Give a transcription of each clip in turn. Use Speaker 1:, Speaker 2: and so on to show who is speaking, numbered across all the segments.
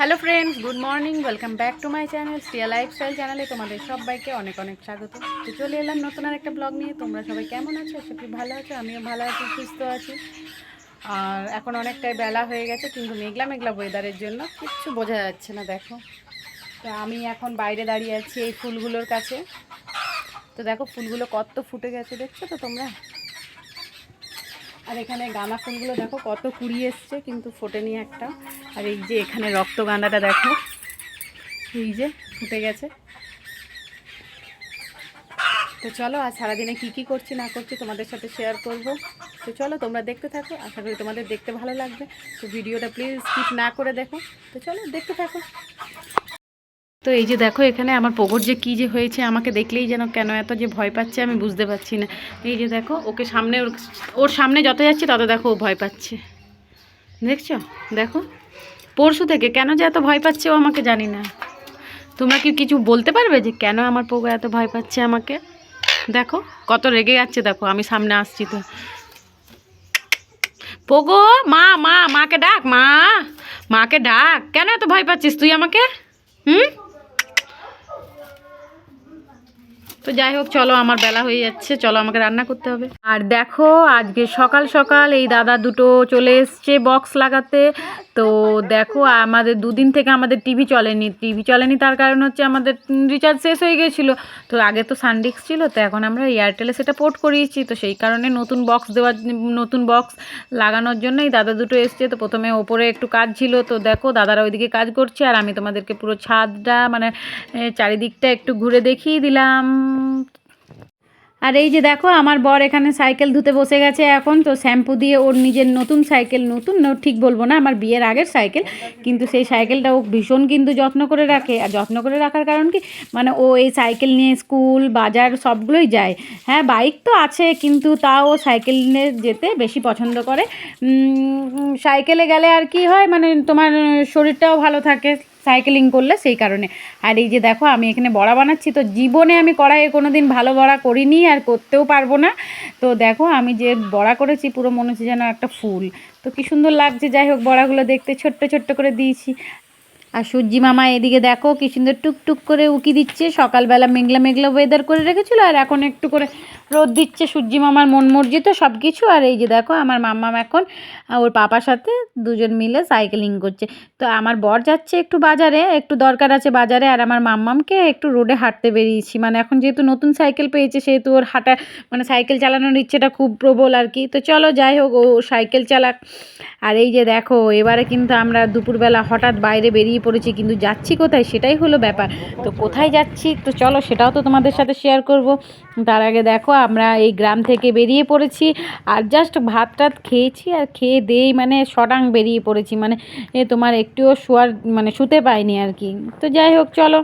Speaker 1: Hello friends good morning welcome back to my channel স্টিয়া lifestyle চ্যানেলে তোমাদের সবাইকে অনেক অনেক স্বাগত। তো চলে এলাম নতুন আর একটা ব্লগ নিয়ে। তোমরা সবাই কেমন আছো? করি ভালো আছো। আমিও ভালো আছি, সুস্থ আছি। আর এখন অনেকটাই বেলা হয়ে গেছে, কিন্তু মেঘলা মেঘলা ওয়েদারের জন্য কিচ্ছু বোঝা যাচ্ছে না, দেখো। তো আমি এখন বাইরে দাঁড়িয়ে আছি এই ফুলগুলোর কাছে। তো দেখো, ফুলগুলো কত ফুটে গেছে, দেখছ তো তোমরা? আর এখানে গাঁদা ফুলগুলো দেখো, কত কুড়ি এসছে, কিন্তু ফোটেনি একটা। আর এই যে এখানে রক্ত গাঁদাটা দেখো, এই যে ফুটে গেছে। তো চলো, আর সারাদিনে কী কী করছি, না করছি তোমাদের সাথে শেয়ার করব। তো চলো, তোমরা দেখতে থাকো, আশা করি তোমাদের দেখতে ভালো লাগবে। তো ভিডিওটা প্লিজ স্কিপ না করে দেখো। তো চলো, দেখতে থাকো। তো এই যে দেখো এখানে আমার পোগর যে কী যে হয়েছে, আমাকে দেখলেই যেন কেন এত যে ভয় পাচ্ছে আমি বুঝতে পারছি না। এই যে দেখো, ওকে সামনে ওর ওর সামনে যত যাচ্ছে তত দেখো ও ভয় পাচ্ছে। দেখছ? দেখো? পরশু থেকে কেন যে এত ভয় পাচ্ছে ও আমাকে জানি না। তোমরা কি কিছু বলতে পারবে যে কেন আমার পোগো এত ভয় পাচ্ছে আমাকে? দেখো, কত রেগে যাচ্ছে দেখো, আমি সামনে আসছি তো। পোগো, মা মা, মাকে ডাক, মা, মাকে ডাক। কেন এত ভয় পাচ্ছিস তুই আমাকে? হুম? তো যাই হোক, চলো, আমার বেলা হয়ে যাচ্ছে, চলো, আমাকে রান্না করতে হবে। আর দেখো, আজকে সকাল সকাল এই দাদা দুটো চলে এসছে বক্স লাগাতে। তো দেখো, আমাদের দুদিন থেকে আমাদের টিভি চলেনি। টিভি চলেনি তার কারণ হচ্ছে আমাদের রিচার্জ শেষ হয়ে গেছিল। তো আগে তো সানডিক্স ছিল, তো এখন আমরা এয়ারটেলে সেটা পোর্ট করিয়েছি। তো সেই কারণে নতুন বক্স দেওয়ার, নতুন বক্স লাগানোর জন্যই দাদা দুটো এসছে। তো প্রথমে ওপরে একটু কাজ ছিল। তো দেখো, দাদারা ওইদিকে কাজ করছে, আর আমি তোমাদেরকে পুরো ছাদটা মানে চারিদিকটা একটু ঘুরে দেখিয়ে দিলাম। আর এই যে দেখো, আমার বর এখানে সাইকেল ধুতে বসে গেছে এখন, তো শ্যাম্পু দিয়ে ওর নিজের নতুন সাইকেল, নতুন ঠিক বলব না, আমার বিয়ের আগের সাইকেল, কিন্তু সেই সাইকেলটা ও ভীষণ কিন্তু যত্ন করে রাখে। আর যত্ন করে রাখার কারণ কি? মানে ও এই সাইকেল নিয়ে স্কুল, বাজার, সবগুলোই যায়। হ্যাঁ বাইক তো আছে, কিন্তু তাও সাইকেল নিয়ে যেতে বেশি পছন্দ করে। সাইকেলে গেলে আর কি হয় মানে তোমার শরীরটাও ভালো থাকে। সাইকেলিং করলে সেই কারণে। আর এই যে দেখো, আমি এখানে বড়া বানাচ্ছি, তো জীবনে আমি কড়াইয়ে কোনো দিন ভালো বড়া করিনি আর করতেও পারব না। তো দেখো, আমি যে বড়া করেছি, পুরো মনে হচ্ছে যেন একটা ফুল। তো কি সুন্দর লাগছে, যাই হোক, বড়াগুলো দেখতে ছোট্ট ছোট্ট করে দিয়েছি। আর সূর্যি মামা এদিকে দেখো, কি সুন্দর টুকটুক করে উকি দিচ্ছে। সকালবেলা মেঘলা মেঘলা ওয়েদার করে রেখেছিল, আর এখন একটু করে রোদ দিচ্ছে, সূর্যি মামার মন মর্জিত সব কিছু আর এই যে দেখো, আমার মাম্মাম এখন ওর পাপার সাথে দুজন মিলে সাইকেলিং করছে। তো আমার বর যাচ্ছে একটু বাজারে, একটু দরকার আছে বাজারে, আর আমার মাম্মামকে একটু রোডে হাঁটতে বেরিয়েছি। মানে এখন যেহেতু নতুন সাইকেল পেয়েছে, সেহেতু ওর হাঁটা মানে সাইকেল চালানোর ইচ্ছেটা খুব প্রবল আর কি। তো চলো, যাই হোক, ও সাইকেল চালাক। আর এই যে দেখো, এবারে কিন্তু আমরা দুপুরবেলা হঠাৎ বাইরে বেরিয়ে পড়েছি, কিন্তু যাচ্ছি কোথায় সেটাই হলো ব্যাপার। তো কোথায় যাচ্ছি? তো চলো, সেটাও তো তোমাদের সাথে শেয়ার করব। তার আগে দেখো আমরা এই গ্রাম থেকে বেরিয়ে পড়েছি আর জাস্ট ভাত টাত খেয়েছি আর খেয়ে দেই মানে সরাং বেরিয়ে পড়েছি। মানে তোমার একটুও শোয়ার মানে শুতে পাইনি আর কি। তো যাই হোক, চলো।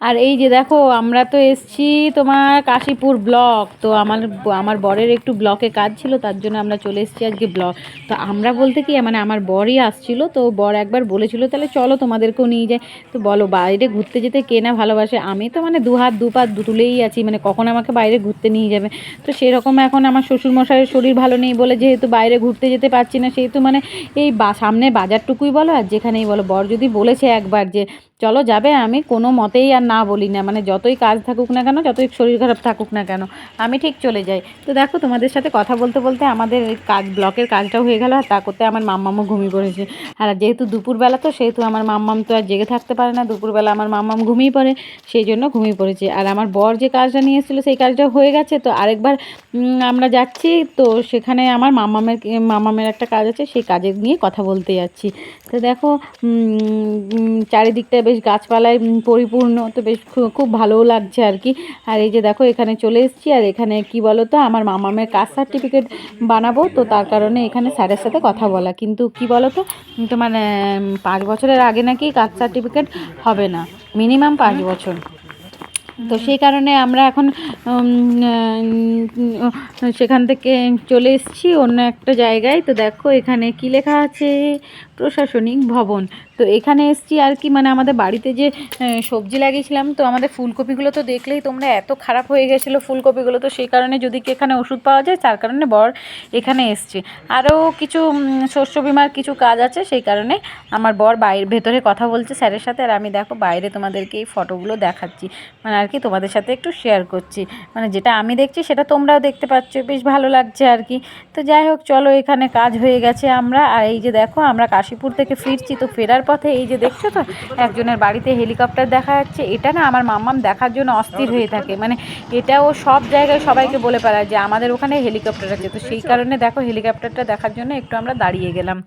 Speaker 1: আর এই যে দেখো, আমরা তো এসছি তোমার কাশীপুর ব্লক। তো আমার আমার বরের একটু ব্লকে কাজ ছিল, তার জন্য আমরা চলে এসেছি আজকে ব্লক। তো আমরা বলতে কি মানে আমার বরই আসছিল, তো বর একবার বলেছিল, তাহলে চলো তোমাদেরকেও নিয়ে যাই। তো বলো, বাইরে ঘুরতে যেতে কে না ভালোবাসে? আমি তো মানে দু হাত, দু পা দু তুলেই আছি মানে কখন আমাকে বাইরে ঘুরতে নিয়ে যাবে? তো সেরকম এখন আমার শ্বশুরমশাইয়ের শরীর ভালো নেই বলে যেহেতু বাইরে ঘুরতে যেতে পারছি না, সেহেতু মানে এই সামনে বাজারটুকুই বলো, আর যেখানেই বলো। বর যদি বলেছে একবার যে চলো যাবে আমি, কোনো মতেই আর না বলি না। মানে যতই কাজ থাকুক না কেন, যতই শরীর খারাপ থাকুক না কেন, আমি ঠিক চলে যাই। তো দেখো তোমাদের সাথে কথা বলতে বলতে আমাদের কাজ, ব্লকের কাজটাও হয়ে গেল। আর তা করতে আমার মাম্মামও ঘুমিয়ে পড়েছে। আর যেহেতু দুপুরবেলা, তো সেহেতু আমার মাম্মাম তো আর জেগে থাকতে পারে না। দুপুরবেলা আমার মাম্মাম ঘুমিয়ে পড়ে, সেই জন্য ঘুমিয়ে পড়েছে। আর আমার বর যে কাজটা নিয়ে এসেছিল, সেই কাজটা হয়ে গেছে। তো আরেকবার আমরা যাচ্ছি। তো সেখানে আমার মামামের মামামের একটা কাজ আছে, সেই কাজের নিয়ে কথা বলতে যাচ্ছি। তো দেখো চারিদিকটা বেশ গাছপালায় পরিপূর্ণ, তো বেশ খুব ভালোও লাগছে আর কি। আর এই যে দেখো, এখানে চলে এসেছি, আর এখানে কি বলো তো আমার মামামের কাস্ট সার্টিফিকেট বানাবো, তো তার কারণে এখানে স্যারের সাথে কথা বলা। কিন্তু কি বলো তো তোমার পাঁচ বছরের আগে নাকি কাস্ট সার্টিফিকেট হবে না, মিনিমাম পাঁচ বছর। তো সেই কারণে আমরা এখন সেখান থেকে চলে এসেছি অন্য একটা জায়গায়। তো দেখো, এখানে কি লেখা আছে? প্রশাসনিক ভবন। তো এখানে এসছি আর কি মানে আমাদের বাড়িতে যে সবজি লাগিয়েছিলাম, তো আমাদের ফুলকপিগুলো তো দেখলেই তোমরা এত খারাপ হয়ে গেছিল ফুলকপিগুলো, তো সেই কারণে যদি কি এখানে ওষুধ পাওয়া যায়, তার কারণে বর এখানে এসছে। আরও কিছু শস্য বিমার কিছু কাজ আছে, সেই কারণে আমার বর বাইরের ভেতরে কথা বলছে স্যারের সাথে, আর আমি দেখো বাইরে তোমাদেরকে এই ফটোগুলো দেখাচ্ছি। মানে আর কি তোমাদের সাথে একটু শেয়ার করছি। মানে যেটা আমি দেখছি, সেটা তোমরাও দেখতে পাচ্ছ, বেশ ভালো লাগছে আর কি। তো যাই হোক, চলো এখানে কাজ হয়ে গেছে আমরা, আর এই যে দেখো আমরা কাশীপুর থেকে ফিরছি, তো ফেরার পথে, এই যে দেখছ তো, একজনের বাড়িতে হেলিকপ্টার দেখা যাচ্ছে, এটা না আমার মাম্মাম দেখার জন্য অস্থির হয়ে থাকে। মানে এটা ও সব জায়গায় সবাইকে বলে পারায় যে আমাদের ওখানে হেলিকপ্টার আছে। তো সেই কারণে দেখো, হেলিকপ্টারটা দেখার জন্য একটু আমরা দাঁড়িয়ে গেলাম।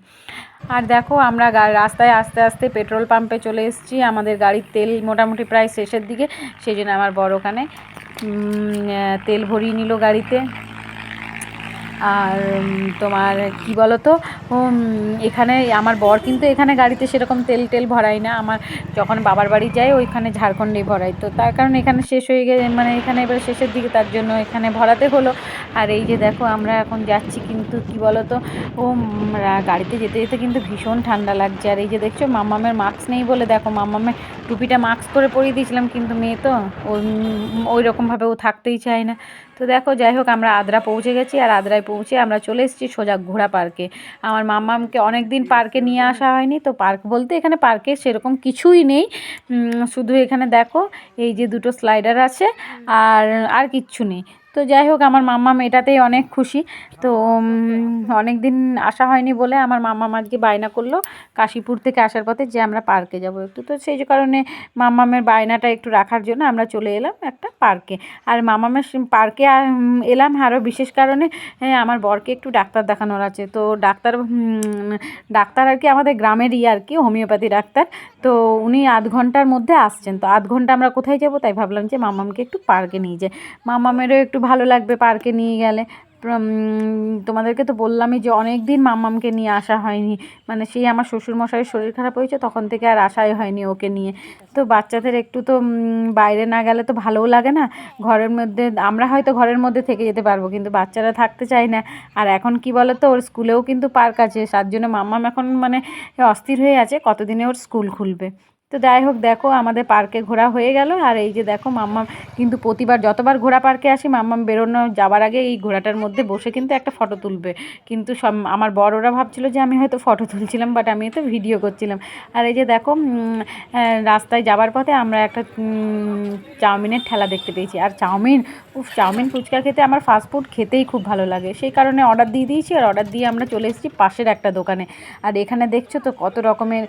Speaker 1: আর দেখো, আমরা রাস্তায় আস্তে আস্তে পেট্রোল পাম্পে চলে এসেছি। আমাদের গাড়ির তেল মোটামুটি প্রায় শেষের দিকে, সেই জন্য আমার বড় ওখানে তেল ভরিয়ে নিল গাড়িতে। আর তোমার কি বলো তো এখানে আমার বর কিন্তু এখানে গাড়িতে সেরকম তেল টেল ভরাই না। আমার যখন বাবার বাড়ি যাই ওইখানে ঝাড়খণ্ডেই ভরাই তো তার কারণে এখানে শেষ হয়ে গেছে মানে এখানে এবার শেষের দিকে তার জন্য এখানে ভরাতে হলো। আর এই যে দেখো আমরা এখন যাচ্ছি কিন্তু কি বলো তো ও গাড়িতে যেতে যেতে কিন্তু ভীষণ ঠান্ডা লাগছে। আর এই যে দেখছ মাম্মামের মাস্ক নেই বলে দেখো মাম্মামের টুপিটা মাস্ক করে পরিয়ে দিয়েছিলাম কিন্তু মেয়ে তো ওই রকমভাবে ও থাকতেই চায় না। তো দেখো যাই হোক আমরা আদ্রা পৌঁছে গেছি। আর আদ্রায় পৌঁছে আমরা চলে এসেছি সোজা ঘোড়া পার্কে। আমার মামামকে অনেক দিন পার্কে নিয়ে আসা হয়নি, তো পার্ক বলতে এখানে পার্কে সেরকম কিছুই নেই। শুধু এখানে দেখো, এই যে দুটো স্লাইডার আছে, আর আর কিচ্ছু নেই। তো যাই হোক, আমার মাম্মাম এটাতেই অনেক খুশি। তো অনেক দিন আসা হয়নি বলে আমার মাম্মাম আজকে বায়না করল কাশীপুর থেকে আসার পথে যে আমরা পার্কে যাব একটু। তো সেই কারণে মাম্মামের বায়নাটা একটু রাখার জন্য আমরা চলে এলাম একটা পার্কে। আর মামামের পার্কে এলাম আরও বিশেষ কারণে আমার বরকে একটু ডাক্তার দেখানোর আছে। তো ডাক্তার ডাক্তার আর কি আমাদের গ্রামেরই আর কি, হোমিওপ্যাথি ডাক্তার। তো উনি আধ ঘণ্টার মধ্যে আসছেন। তো আধ ঘণ্টা আমরা কোথায় যাব তাই ভাবলাম যে মামামকে একটু পার্কে নিয়ে যাই। মামামেরও একটু ভালো লাগবে পার্কে নিয়ে গেলে। তোমাদেরকে তো বললামই যে অনেক দিন মাম্মামকে নিয়ে আসা হয়নি। মানে সেই আমার শ্বশুরমশাইয়ের শরীর খারাপ হয়েছে, তখন থেকে আর আসাই হয়নি ওকে নিয়ে। তো বাচ্চাদের একটু তো বাইরে না গেলে তো ভালোও লাগে না। ঘরের মধ্যে, আমরা হয়তো ঘরের মধ্যে থেকে যেতে পারব, কিন্তু বাচ্চারা থাকতে চায় না। আর এখন কি বলো তো ওর স্কুলেও কিন্তু পার্ক আছে তার জন্য মাম্মাম এখন মানে অস্থির হয়ে আছে, কতদিনে ওর স্কুল খুলবে। তো যাই হোক দেখো আমাদের পার্কে ঘোরা হয়ে গেল। আর এই যে দেখো, মাম্মাম কিন্তু প্রতিবার যতবার ঘোড়া পার্কে আসি, মাম্মাম বেরোনো যাবার আগে এই ঘোড়াটার মধ্যে বসে কিন্তু একটা ফটো তুলবে। কিন্তু সব, আমার বড়রা ভাবছিল যে আমি হয়তো ফটো তুলছিলাম বাট আমি তো ভিডিও করছিলাম। আর এই যে দেখো রাস্তায় যাবার পথে আমরা একটা চাউমিনের ঠেলা দেখতে পেয়েছি। আর চাউমিন, উফ, চাউমিন ফুচকা খেতে আমার ফাস্টফুড খেতেই খুব ভালো লাগে। সেই কারণে অর্ডার দিয়ে দিয়েছি, আর অর্ডার দিয়ে আমরা চলে এসেছি পাশের একটা দোকানে। আর এখানে দেখছ তো কত রকমের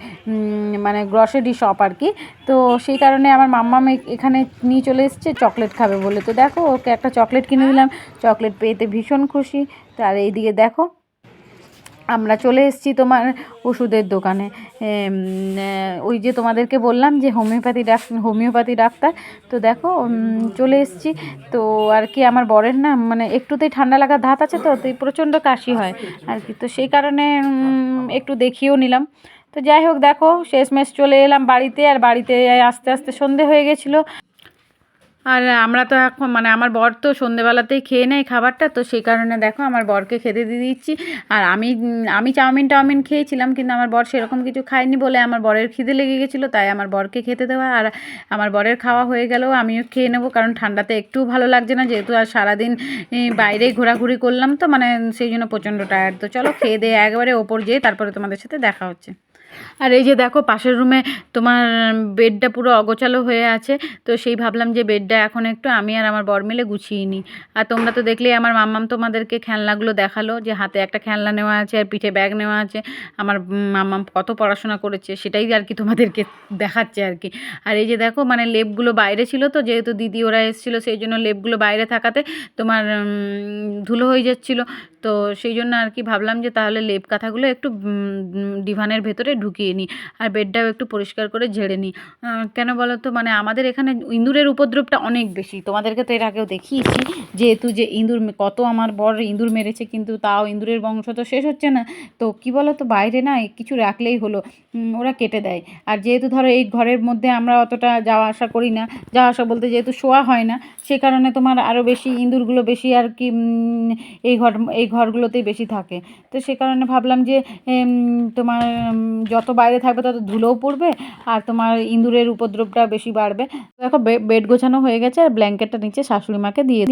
Speaker 1: মানে গ্রসারি শপ আর কি। তো সেই কারণে আমার মাম্মা এখানে নিয়ে চলে এসেছে, চকলেট খাবে বলে। তো দেখো, ওকে একটা চকলেট কিনে দিলাম চকলেট পেয়েতে ভীষণ খুশি। আর এইদিকে দেখো, আমরা চলে এসেছি তোমার ওষুধের দোকানে। ওই যে তোমাদেরকে বললাম যে হোমিওপ্যাথি ডাক, হোমিওপ্যাথি ডাক্তার। তো দেখো চলে এসেছি। তো আর কি আমার বরের না মানে একটুতেই ঠান্ডা লাগার ধাত আছে তো তো প্রচণ্ড কাশি হয় আর কি। তো সেই কারণে একটু দেখিয়েও নিলাম। তো যাই হোক দেখো শেষমেশ চলে এলাম বাড়িতে আর বাড়িতে আস্তে আস্তে সন্ধে হয়ে গেছিল। আর আমরা তো এখন মানে আমার বর তো সন্ধেবেলাতেই খেয়ে নেয় খাবারটা তো সেই কারণে দেখো আমার বরকে খেতে দিয়ে দিচ্ছি। আর আমি আমি চাউমিন টাউমিন খেয়েছিলাম কিন্তু আমার বর সেরকম কিছু খায়নি বলে আমার বরের খিদে লেগে গেছিল তাই আমার বরকে খেতে দেওয়া। আর আমার বরের খাওয়া হয়ে গেলেও আমিও খেয়ে নেব কারণ ঠান্ডাতে একটু ভালো লাগছে না যেহেতু আর সারাদিন এই, বাইরে ঘোরাঘুরি করলাম তো মানে সেই জন্য প্রচণ্ড টায়ার্ড তো চলো খেয়ে দিয়ে একবারে ওপর যেয়ে তারপরে তোমাদের সাথে দেখা হচ্ছে। আর এই যে দেখো, পাশের রুমে তোমার বেডটা পুরো অগোছালো হয়ে আছে। তো সেই ভাবলাম যে বেডটা এখন একটু আমি আর আমার বর মিলে গুছিয়ে নিই। আর তোমরা তো দেখলেই আমার মাম্মাম তোমাদেরকে খেলনাগুলো দেখাল যে হাতে একটা খেলনা নেওয়া আছে আর পিঠে ব্যাগ নেওয়া আছে। আমার মাম্মাম কত পড়াশোনা করেছে সেটাই আর কি তোমাদেরকে দেখাচ্ছে আর কি। আর এই যে দেখো মানে লেপগুলো বাইরে ছিল তো, যেহেতু দিদি ওরা এসেছিল সেই জন্য লেপগুলো বাইরে থাকাতে তোমার ধুলো হয়ে যাচ্ছিল। তো সেই জন্য আর কি ভাবলাম যে তাহলে লেপ কাঁথাগুলো একটু ডিভানের ভেতরে ঢুকিয়ে নিই আর বেডটাও একটু পরিষ্কার করে ঝেড়ে নিই। কেন বলো তো মানে আমাদের এখানে ইঁদুরের উপদ্রবটা অনেক বেশি। তোমাদেরকে তো এর আগেও দেখিয়েছি যেহেতু যে ইঁদুর কত আমার বর ইঁদুর মেরেছে, কিন্তু তাও ইঁদুরের বংশ তো শেষ হচ্ছে না। তো কি বলো তো বাইরে না কিছু রাখলেই হলো ওরা কেটে দেয়। আর যেহেতু ধরো এই ঘরের মধ্যে আমরা অতটা যাওয়া আসা করি না, যাওয়া আসা বলতে যেহেতু শোয়া হয় না, সে কারণে তোমার আরও বেশি ইঁদুরগুলো বেশি আর কি এই ঘর, এই ঘরগুলোতেই বেশি থাকে। তো সে কারণে ভাবলাম যে তোমার যত বাইরে থাকবে তত ধুলোও পড়বে আর তোমার ইঁদুরের উপদ্রবটা বেশি বাড়বে। দেখো বেড গোছানো হয়ে গেছে আর ব্ল্যাঙ্কেটটা নিচে শাশুড়ি মাকে দিয়ে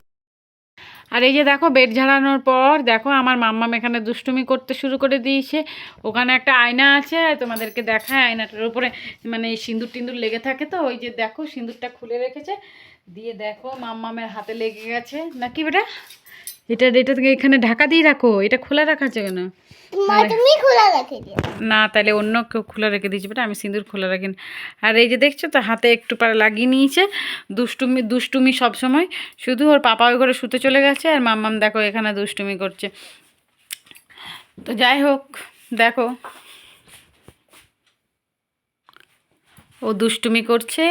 Speaker 1: আর এই যে দেখো, বেড ঝাড়ানোর পর দেখো, আমার মাম্মাম এখানে দুষ্টুমি করতে শুরু করে দিয়েছে। ওখানে একটা আয়না আছে, তোমাদেরকে দেখায়। আয়নাটার উপরে মানে সিঁদুর টিন্দুর লেগে থাকে তো, ওই যে দেখো, সিঁদুরটা খুলে রেখেছে। দিয়ে দেখো, মাম্মামের হাতে লেগে গেছে। নাকি বেটা? এটা এটা এখানে ঢাকা দিয়ে রাখো এটা খোলা রাখা আছে কেন?
Speaker 2: মা তুমি খোলা রেখে
Speaker 1: না তাহলে অন্য কেউ খোলা রেখে দিয়েছে বেটা আমি সিঁদুর খোলা রাখি না। আর এই যে দেখছ তো হাতে একটু পারে লাগিয়ে নিয়েছে দুষ্টুমি দুষ্টুমি সব সময়। শুধু ওর পাপা ওই ঘরে শুতে চলে গেছে আর মাম্মাম দেখো এখানে দুষ্টুমি করছে। তো যাই হোক দেখো। ও দুষ্টুমি করছে।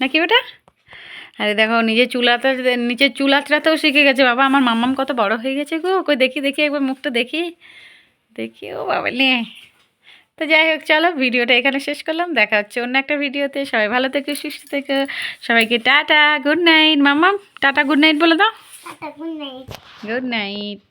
Speaker 1: নাকি বেটা আরে দেখো নিজে চুলাতে নিচে চুলাটাতেও শিখে গেছে। বাবা আমার মাম্মাম কত বড় হয়ে গেছে গো। কই দেখি দেখি একবার মুখটা দেখি। দেখি ও বাবা নিয়ে তো যাই হোক চলো ভিডিওটা এখানে শেষ করলাম। দেখা হচ্ছে অন্য একটা ভিডিওতে। সবাই ভালো থেকো সুস্থ থেকো। সবাইকে টাটা গুড নাইট মাম্মাম টাটা গুড নাইট বলে দাও।
Speaker 2: Good night
Speaker 1: good night